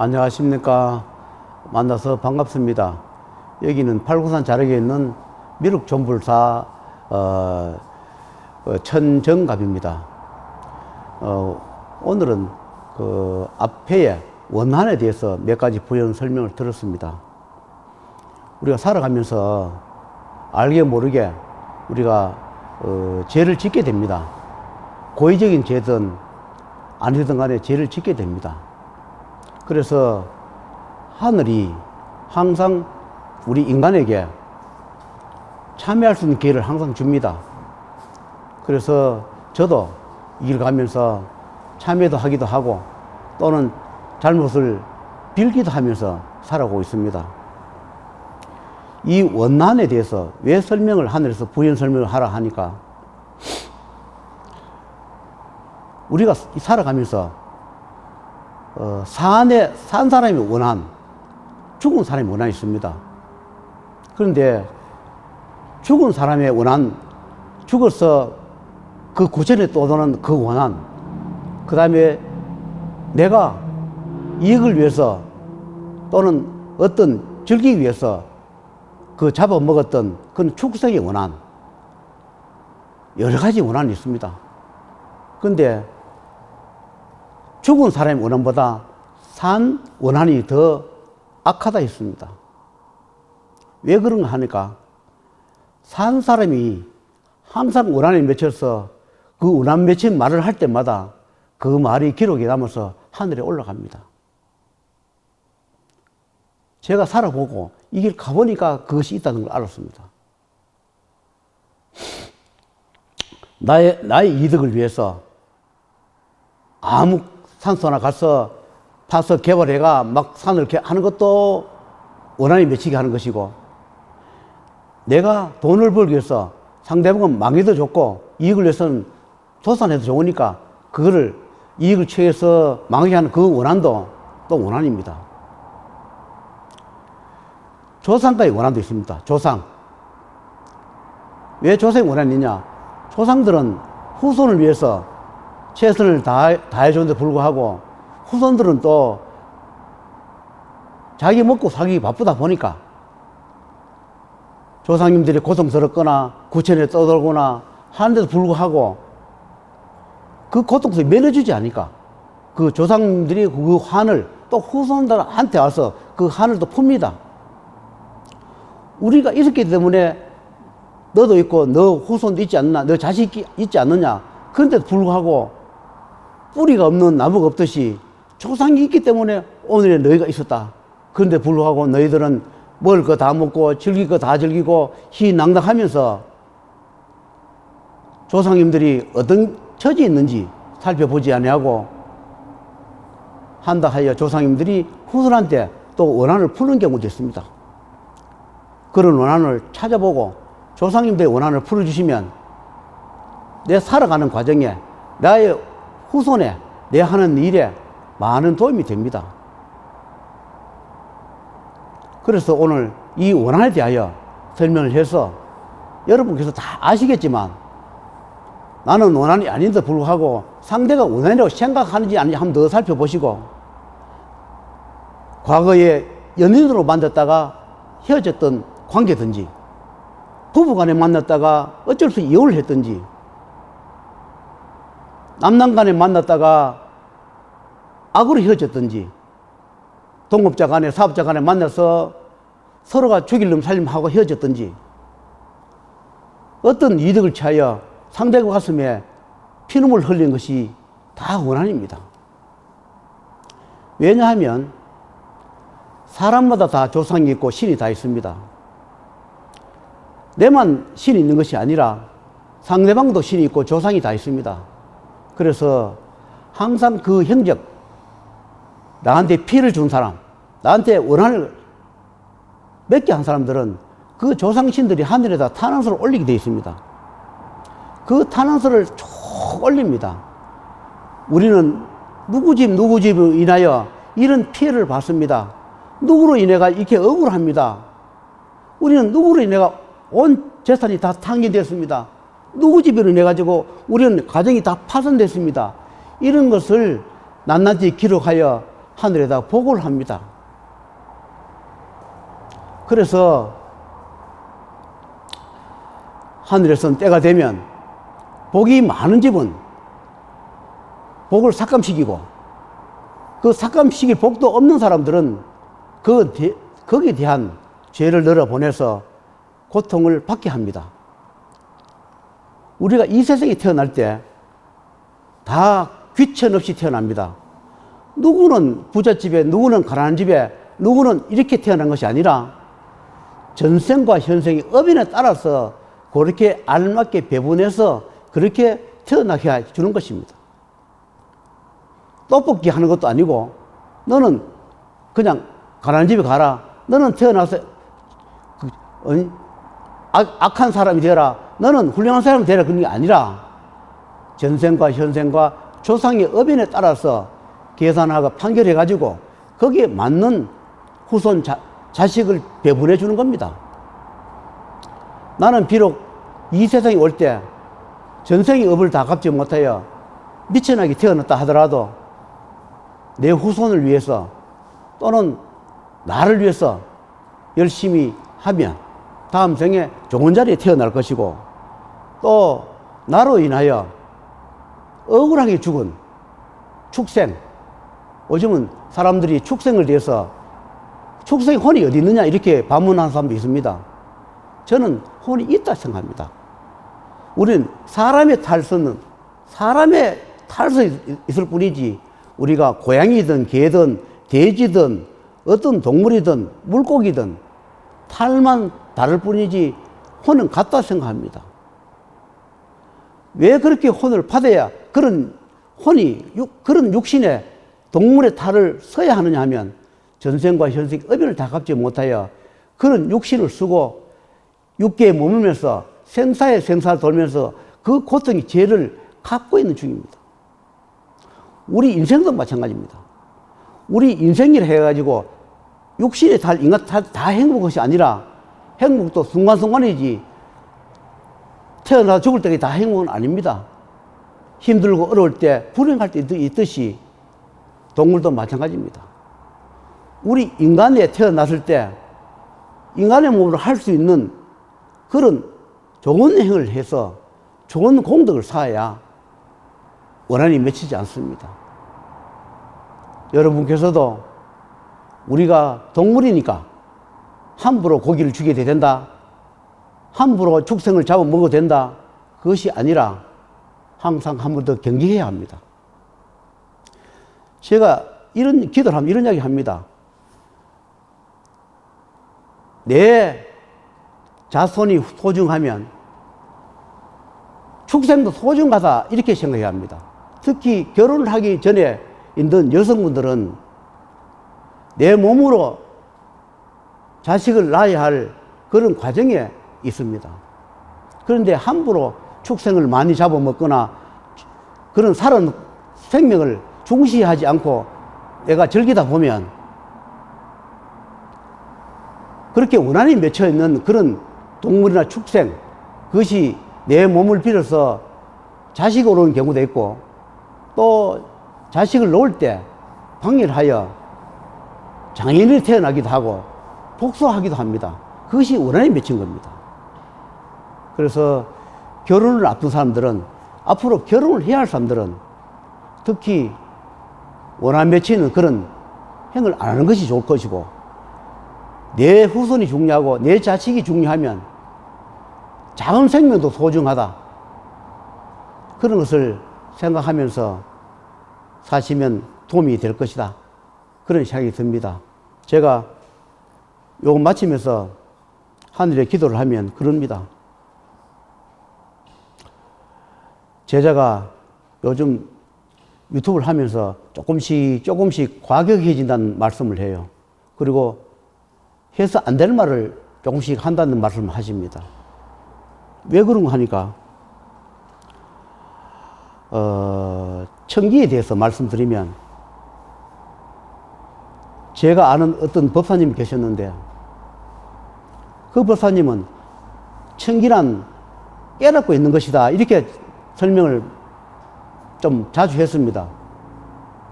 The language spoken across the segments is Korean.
안녕하십니까. 만나서 반갑습니다. 여기는 팔구산 자락에 있는 미륵 존불사 어, 어, 천정갑입니다. 어, 오늘은 그 앞에 원한에 대해서 몇 가지 부연 설명을 들었습니다. 우리가 살아가면서 알게 모르게 우리가 어, 죄를 짓게 됩니다. 고의적인 죄든 아니든 간에 죄를 짓게 됩니다. 그래서 하늘이 항상 우리 인간에게 참여할 수 있는 기회를 항상 줍니다. 그래서 저도 이길 가면서 참여도 하기도 하고 또는 잘못을 빌기도 하면서 살아오고 있습니다. 이 원난에 대해서 왜 설명을 하늘에서 부연 설명을 하라 하니까 우리가 살아가면서 어, 산에 산 사람이 원한, 죽은 사람이 원한이 있습니다. 그런데 죽은 사람의 원한, 죽어서 그 구천에 떠도는 그 원한, 그 다음에 내가 이익을 위해서 또는 어떤 즐기기 위해서 그 잡아먹었던 그런 축생의 원한, 여러 가지 원한이 있습니다. 근데 죽은 사람의 원한보다 산 원한이 더 악하다 했습니다. 왜 그런가 하니까 산 사람이 항상 원한에 맺혀서 그 원한 맺힌 말을 할 때마다 그 말이 기록에 남아서 하늘에 올라갑니다. 제가 살아보고 이 길 가보니까 그것이 있다는 걸 알았습니다. 나의, 나의 이득을 위해서 아무 산소나 가서 파서 개발해가 막 산을 개- 하는 것도 원한이 맺히게 하는 것이고 내가 돈을 벌기 위해서 상대방은 망해도 좋고 이익을 위해서는 도산해도 좋으니까 그거를 이익을 취해서 망하게 하는 그 원한도 또 원한입니다. 조상과의 원한도 있습니다. 조상. 왜 조상이 원한이냐? 조상들은 후손을 위해서 최선을 다, 다해주는데 불구하고 후손들은 또 자기 먹고 살기 바쁘다 보니까 조상님들이 고통스럽거나 구천에 떠들거나 하는데도 불구하고 그 고통을 면해주지 않으니까 그 조상들이 그 환을 또 후손들한테 와서 그 환을 또 풉니다. 우리가 있었기 때문에 너도 있고 너 후손도 있지 않나 너 자식이 있지 않느냐 그런데도 불구하고 뿌리가 없는 나무가 없듯이 조상이 있기 때문에 오늘의 너희가 있었다 그런데 불구하고 너희들은 먹을 거 다 먹고 즐길 거 다 즐기고 희낭락하면서 조상님들이 어떤 처지에 있는지 살펴보지 아니하고 한다 하여 조상님들이 후손한테 또 원한을 푸는 경우도 있습니다. 그런 원한을 찾아보고 조상님들의 원한을 풀어주시면 내 살아가는 과정에 나의 후손에 내 하는 일에 많은 도움이 됩니다. 그래서 오늘 이 원한에 대하여 설명을 해서 여러분께서 다 아시겠지만 나는 원한이 아닌데 불구하고 상대가 원한이라고 생각하는지 아닌지 한번 더 살펴보시고 과거에 연인으로 만났다가 헤어졌던 관계든지 부부간에 만났다가 어쩔 수 이혼을 했든지 남남간에 만났다가 악으로 헤어졌든지 동업자 간에 사업자 간에 만나서 서로가 죽일 놈 살림 하고 헤어졌든지 어떤 이득을 취하여 상대가 가슴에 피눈물 흘린 것이 다 원한입니다. 왜냐하면 사람마다 다 조상이 있고 신이 다 있습니다. 내만 신이 있는 것이 아니라 상대방도 신이 있고 조상이 다 있습니다. 그래서 항상 그 형적, 나한테 피를 준 사람, 나한테 원한을 맺게 한 사람들은 그 조상신들이 하늘에다 탄원서를 올리게 되어 있습니다. 그 탄원서를 쭉 올립니다. 우리는 누구 집, 누구 집으로 인하여 이런 피해를 받습니다. 누구로 인해가 이렇게 억울합니다. 우리는 누구로 인해가 온 재산이 다 탕진됐습니다. 누구 집으로 인해 가지고 우리는 가정이 다 파손됐습니다. 이런 것을 낱낱이 기록하여 하늘에다 보고를 합니다. 그래서 하늘에선 때가 되면 복이 많은 집은 복을 삭감시키고 그 삭감시킬 복도 없는 사람들은 그 대- 거기에 대한 죄를 늘어 보내서 고통을 받게 합니다. 우리가 이 세상에 태어날 때 다 귀천 없이 태어납니다. 누구는 부잣집에, 누구는 가난한 집에, 누구는 이렇게 태어난 것이 아니라 전생과 현생의 업인에 따라서 그렇게 알맞게 배분해서 그렇게 태어나게 해 주는 것입니다. 떡볶이 하는 것도 아니고 너는 그냥 가난한 집에 가라. 너는 태어나서 그, 어, 악, 악한 사람이 되라. 너는 훌륭한 사람이 되라. 그런 게 아니라 전생과 현생과 조상의 업인에 따라서 계산하고 판결해 가지고 거기에 맞는 후손 자, 자식을 배분해 주는 겁니다. 나는 비록 이 세상에 올 때 전생의 업을 다 갚지 못하여 미천하게 태어났다 하더라도 내 후손을 위해서 또는 나를 위해서 열심히 하면 다음 생에 좋은 자리에 태어날 것이고 또 나로 인하여 억울하게 죽은 축생 요즘은 사람들이 축생을 위해서 축생의 혼이 어디 있느냐 이렇게 반문하는 사람도 있습니다. 저는 혼이 있다 생각합니다. 우리는 사람의 탈선은 사람의 탈선이 있을 뿐이지 우리가 고양이든 개든 돼지든 어떤 동물이든 물고기든 탈만 다를 뿐이지 혼은 같다 생각합니다. 왜 그렇게 혼을 받아야 그런 혼이 육- 그런 육신에 동물의 탈을 써야 하느냐 하면 전생과 현생 업인을 다 갚지 못하여 그런 육신을 쓰고 육계에 머물면서 생사에 생사를 돌면서 그 고통이 죄를 갖고 있는 중입니다. 우리 인생도 마찬가지입니다. 우리 인생일 해가지고 육신의 달, 인간 다, 다 행복한 것이 아니라 행복도 순간순간이지 태어나 죽을 때까지 다 행복은 아닙니다. 힘들고 어려울 때 불행할 때 있- 있듯이 동물도 마찬가지입니다. 우리 인간에 태어났을 때 인간의 몸으로 할 수 있는 그런 좋은 행을 해서 좋은 공덕을 쌓아야 원한이 맺히지 않습니다. 여러분께서도 우리가 동물이니까 함부로 고기를 죽여도 된다. 함부로 축생을 잡아 먹어도 된다. 그것이 아니라 항상 한 번 더 경계해야 합니다. 제가 이런 기도를 하면 이런 이야기 합니다. 내 자손이 소중하면 축생도 소중하다 이렇게 생각해야 합니다. 특히 결혼을 하기 전에 있는 여성분들은 내 몸으로 자식을 낳아야 할 그런 과정에 있습니다. 그런데 함부로 축생을 많이 잡아먹거나 그런 살은 생명을 중시하지 않고 내가 즐기다 보면 그렇게 원한이 맺혀 있는 그런 동물이나 축생 그것이 내 몸을 빌어서 자식으로 오는 경우도 있고 또 자식을 놓을 때 방일하여 장인이 태어나기도 하고 복수하기도 합니다. 그것이 원한이 맺힌 겁니다. 그래서 결혼을 앞둔 사람들은 앞으로 결혼을 해야 할 사람들은 특히 원한 맺히는 그런 행을 안 하는 것이 좋을 것이고 내 후손이 중요하고 내 자식이 중요하면 작은 생명도 소중하다. 그런 것을 생각하면서 사시면 도움이 될 것이다. 그런 생각이 듭니다. 제가 요거 마치면서 하늘에 기도를 하면 그럽니다. 제자가 요즘 유튜브를 하면서 조금씩 조금씩 과격해진다는 말씀을 해요. 그리고 해서 안 될 말을 조금씩 한다는 말씀을 하십니다. 왜 그런 거 하니까, 어, 청기에 대해서 말씀드리면, 제가 아는 어떤 법사님이 계셨는데, 그 법사님은 청기란 깨닫고 있는 것이다. 이렇게 설명을 좀 자주 했습니다.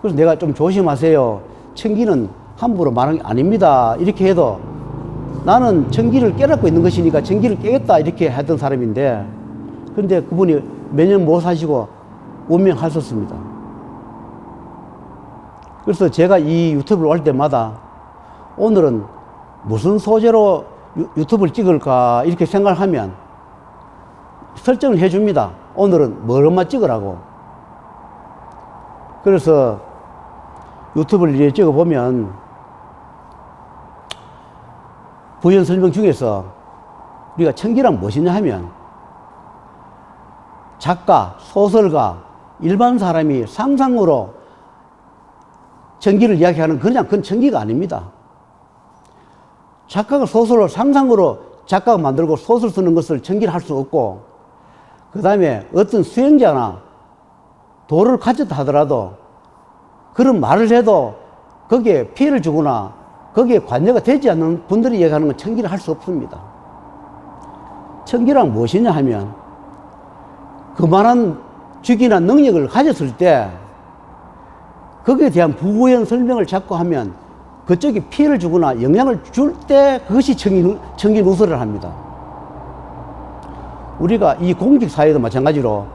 그래서 내가 좀 조심하세요. 청기는 함부로 말한 게 아닙니다. 이렇게 해도 나는 청기를 깨닫고 있는 것이니까 청기를 깨겠다 이렇게 하던 사람인데 근데 그분이 몇 년 못 사시고 운명하셨습니다. 그래서 제가 이 유튜브를 올 때마다 오늘은 무슨 소재로 유, 유튜브를 찍을까 이렇게 생각하면 설정을 해줍니다. 오늘은 뭐로만 찍으라고. 그래서 유튜브를 이렇게 찍어보면 부연 설명 중에서 우리가 청기란 무엇이냐 하면 작가, 소설가, 일반 사람이 상상으로 청기를 이야기하는 그냥 그건 청기가 아닙니다. 작가가 소설을 상상으로 작가가 만들고 소설 쓰는 것을 청기를 할 수 없고 그 다음에 어떤 수행자나 도를 가졌다 하더라도 그런 말을 해도 거기에 피해를 주거나 거기에 관여가 되지 않는 분들이 얘기하는 건 청기를 할 수 없습니다. 청기란 무엇이냐 하면 그만한 직이나 능력을 가졌을 때 거기에 대한 부구현 설명을 자꾸 하면 그쪽이 피해를 주거나 영향을 줄 때 그것이 청기, 청기 누설을 합니다. 우리가 이 공직 사회도 마찬가지로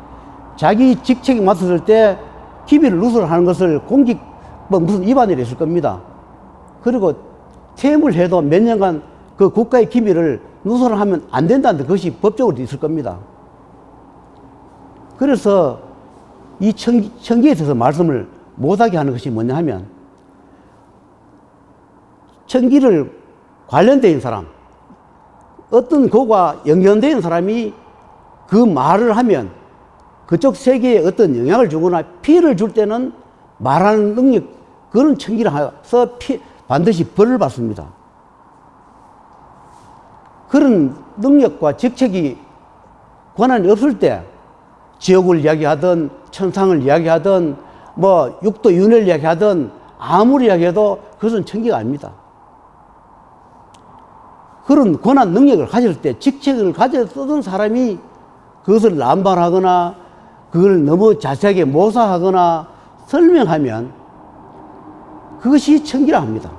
자기 직책에 맡았을 때 기비를 누설하는 것을 공직 뭐 무슨 위반이라 했을 겁니다. 그리고 퇴임을 해도 몇 년간 그 국가의 기밀을 누설을 하면 안 된다는 것이 법적으로 있을 겁니다. 그래서 이 청기, 청기에 대해서 말씀을 못하게 하는 것이 뭐냐 하면 청기를 있는 사람, 어떤 연결되어 있는 사람이 그 말을 하면 그쪽 세계에 어떤 영향을 주거나 피해를 줄 때는 말하는 능력, 그런 청기라서 피, 반드시 벌을 받습니다. 그런 능력과 직책이 권한이 없을 때 지옥을 이야기하든 천상을 이야기하든 뭐 육도 윤회를 이야기하든 아무리 이야기해도 그것은 청기가 아닙니다. 그런 권한 능력을 가질 때 직책을 가져 쓰던 사람이 그것을 남발하거나 그걸 너무 자세하게 모사하거나 설명하면 그것이 청기라 합니다.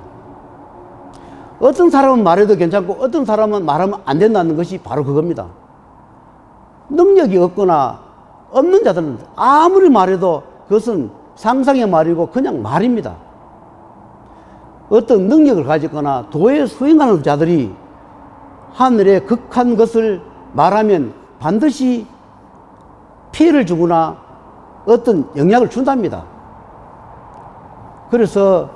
어떤 사람은 말해도 괜찮고 어떤 사람은 말하면 안 된다는 것이 바로 그겁니다. 능력이 없거나 없는 자들은 아무리 말해도 그것은 상상의 말이고 그냥 말입니다. 어떤 능력을 가지거나 도에 수행하는 자들이 하늘의 극한 것을 말하면 반드시 피해를 주거나 어떤 영향을 준답니다. 그래서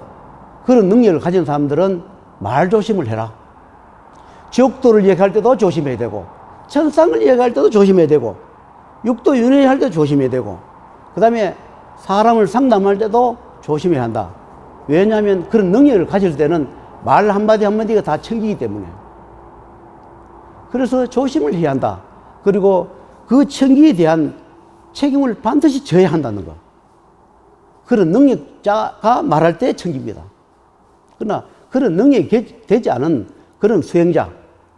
그런 능력을 가진 사람들은 말 조심을 해라. 지옥도를 얘기할 때도 조심해야 되고, 천상을 얘기할 때도 조심해야 되고, 육도 윤회할 때도 조심해야 되고, 그 다음에 사람을 상담할 때도 조심해야 한다. 왜냐하면 그런 능력을 가질 때는 말 한마디 한마디가 다 청기기 때문에. 그래서 조심을 해야 한다. 그리고 그 청기에 대한 책임을 반드시 져야 한다는 것. 그런 능력자가 말할 때 청기입니다. 그러나 그런 능력이 되지 않은 그런 수행자,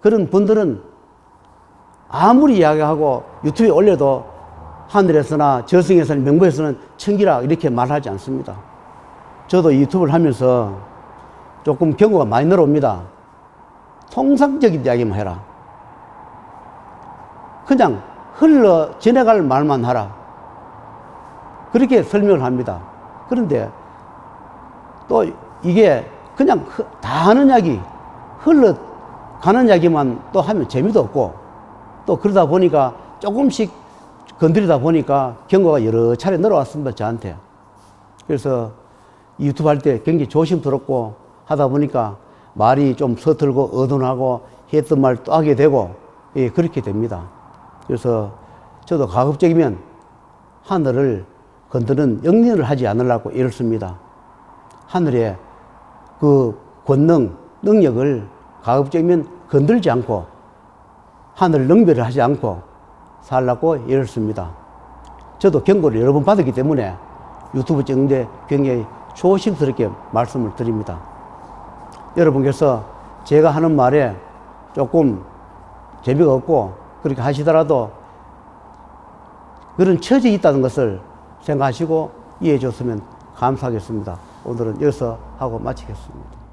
그런 분들은 아무리 이야기하고 유튜브에 올려도 하늘에서나 저승에서나 명부에서는 청기라 이렇게 말하지 않습니다. 저도 유튜브를 하면서 조금 경고가 많이 늘어옵니다. 통상적인 이야기만 해라. 그냥 흘러 지나갈 말만 하라. 그렇게 설명을 합니다. 그런데 또 이게 그냥 다 하는 이야기, 흘러 가는 이야기만 또 하면 재미도 없고 또 그러다 보니까 조금씩 건드리다 보니까 경고가 여러 차례 늘어왔습니다, 저한테. 그래서 유튜브 할 때 굉장히 조심스럽고 하다 보니까 말이 좀 서툴고 어둔하고 했던 말 또 하게 되고 예, 그렇게 됩니다. 그래서 저도 가급적이면 하늘을 건드는 영리를 하지 않으려고 씁니다. 하늘에 그 권능, 능력을 가급적이면 건들지 않고 하늘 능별을 하지 않고 살라고 씁니다. 저도 경고를 여러 번 받았기 때문에 유튜브 찍는데 굉장히 조심스럽게 말씀을 드립니다. 여러분께서 제가 하는 말에 조금 재미가 없고 그렇게 하시더라도 그런 처지가 있다는 것을 생각하시고 이해해 줬으면 감사하겠습니다. 오늘은 여기서 하고 마치겠습니다.